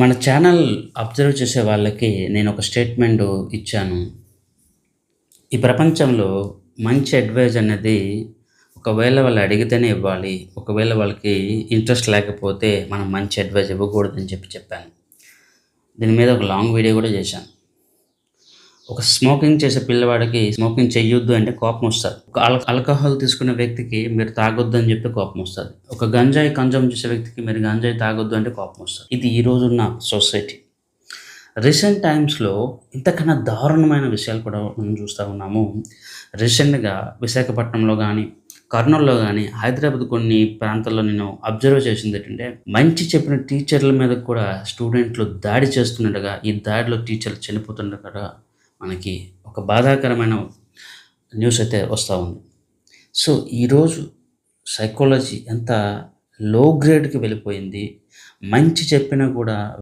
మన channel observe చేసే వాళ్ళకి నేను ఒక స్టేట్మెంట్ ఇచ్చాను. ఈ ప్రపంచంలో మంచి అడ్వైజ్ అనేది ఒకవేళ వాళ్ళు అడిగితేనే ఇవ్వాలి ఒకవేళ వాళ్ళకి ఇంట్రెస్ట్ లేకపోతే మనం మంచి అడ్వైజ్ ఇవ్వకూడదని చెప్పి చెప్పాను. దీని మీద ఒక లాంగ్ వీడియో కూడా చేశాను. ఒక స్మోకింగ్ చేసే పిల్లవాడికి స్మోకింగ్ చెయ్యొద్దు అంటే కోపం వస్తుంది. ఒక ఆల్ ఆల్కహాల్ తీసుకునే వ్యక్తికి మీరు తాగొద్దు అని చెప్పి కోపం వస్తుంది. ఒక గంజాయి కన్జ్యూమ్ చేసే వ్యక్తికి మీరు గంజాయి తాగొద్దు అంటే కోపం వస్తుంది. ఇది ఈ రోజున్న సొసైటీ రీసెంట్ టైమ్స్లో ఇంతకన్నా దారుణమైన విషయాలు కూడా మనం చూస్తూ ఉన్నాము. రీసెంట్గా విశాఖపట్నంలో కానీ కర్నూలులో కానీ హైదరాబాద్ కొన్ని ప్రాంతాల్లో నేను అబ్జర్వ్ చేసింది ఏంటంటే మంచి చెప్పిన టీచర్ల మీద కూడా స్టూడెంట్లు దాడి చేస్తున్నట్టుగా ఈ దాడిలో టీచర్లు చనిపోతుండగా మనకి ఒక బాధాకరమైన న్యూస్ అయితే వస్తూ ఉంది. సో ఈరోజు సైకాలజీ ఎంత లో గ్రేడ్కి వెళ్ళిపోయింది మంచి చెప్పినా కూడా